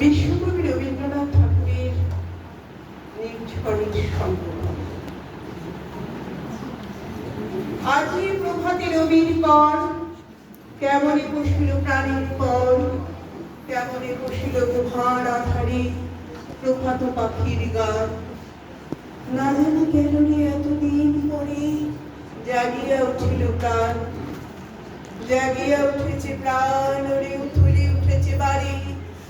বিশ্বকবি রবীন্দ্রনাথ ঠাকুরের নির্ঝরের সম্পর্ক। আজি প্রভাতে রবির কর কেমনে বসিল প্রাণীর পর কেমনে বসিল গুহার আধারে প্রভাত পাখির গান না জানি কেন এতদিন পরে জাগিয়া উঠিল প্রাণ, জাগিয়া উঠেছে প্রাণ, ওরে উথুলে উঠেছে বাড়ি।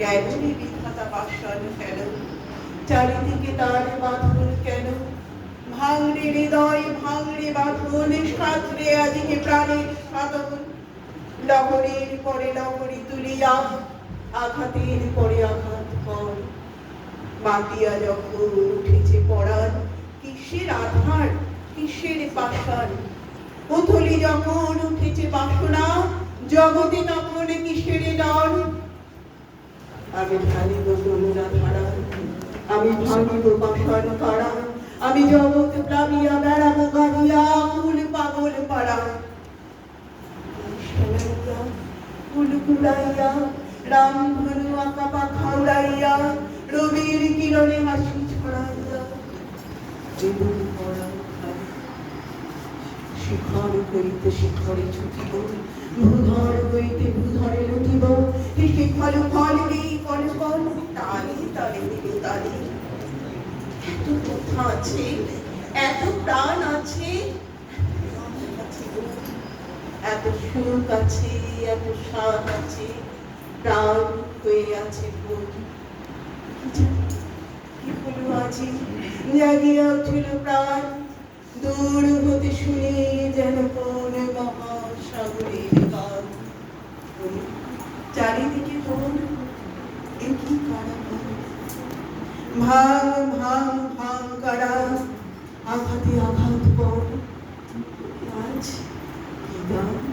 কেমনি বিধাতা পাশান কেন চারিদিকে তার বাঁধন কেন ভাঙড়ে হৃদয় ভাঙড়ে বাঁধন সাঁতরে আজকে প্রাণের সাধন লহরীর পরে লহরী তুলিয়া আঘাতের পরে আঘাত কর। মাতিয়া যখন উঠেছে পড়ান কিসের আধার, কিসের পাষাণ উথলি যখন উঠেছে বাসনা? জগতে তখন কিসের ডর? আমি ভাঙিব করুণা ধারা আমি ভাঙিব পাষাণ কারা আমি জগৎ প্লাবিয়া বেড়াবো গাড়িয়া ফুল পাগল পাড়া। ফুল কুড়াইয়া, রাম ধনু আঁকা পাখা উড়াইয়া, রবির কিরণে হাসি ছড়াইয়া শিখর হইতে শিখরে ছুটিব, ভূধর হইতে ভূধরে লুটিব ফল ফল কথা আছে, এত প্রাণ আছে। এত সুখ আছে, এত স্বাদ আছে, প্রাণ হয়ে আছে আচ্ছা, কি হলো আছে জাগিয়া উঠিল প্রাণ, দূর হতে শুনি যেন কোন মহাসাগরের গান। চারিদিকে বন এ কি কারণ? ভাগ ভাগ হাম কারা আঘাতে আঘাত পর আজ কি গান?